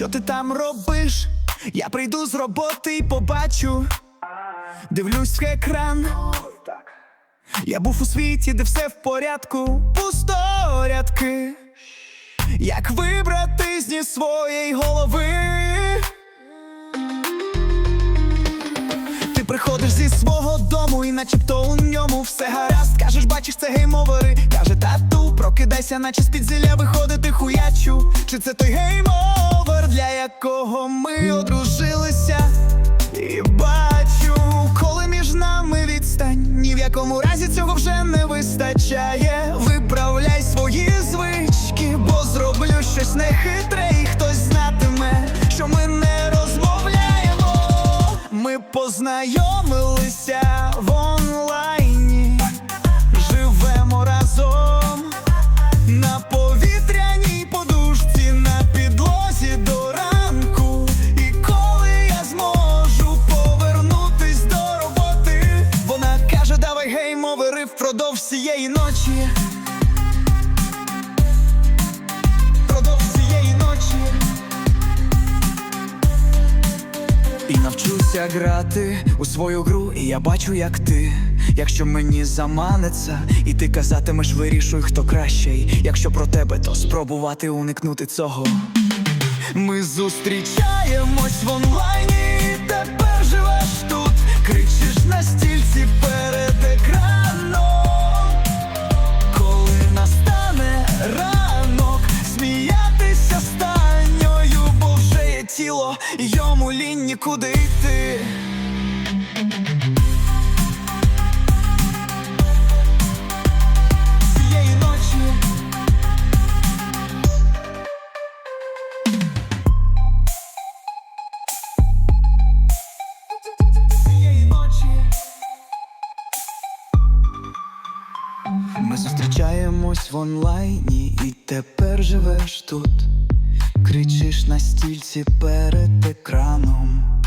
що ти там робиш? Я прийду з роботи і побачу. Дивлюсь в екран. Я був у світі, де все в порядку, пусторядки. Як вибрати зі своєї голови? Ти приходиш зі свого дому, і начебто у ньому все гаразд. Кажеш, бачиш, це геймовери. Каже, тату, прокидайся, наче з під зілля виходити хуячу. Чи це той геймовер, якого ми одружилися? І бачу, коли між нами відстань, ні в якому разі цього вже не вистачає. Виправляй свої звички, бо зроблю щось нехитре, і хтось знатиме, що ми не розмовляємо. Ми познайомилися в онлайні, цієї ночі. Впродовж цієї ночі. І навчуся грати у свою гру, і я бачу, як ти. Якщо мені заманеться, і ти казатимеш, вирішуй, хто кращий. Якщо про тебе, то спробувати уникнути цього. Ми зустрічаємось в онлайні, нікуди йти. Ночі цієї ночі Ми зустрічаємось в онлайні, і тепер живеш тут. Кричиш на стільці перед екраном.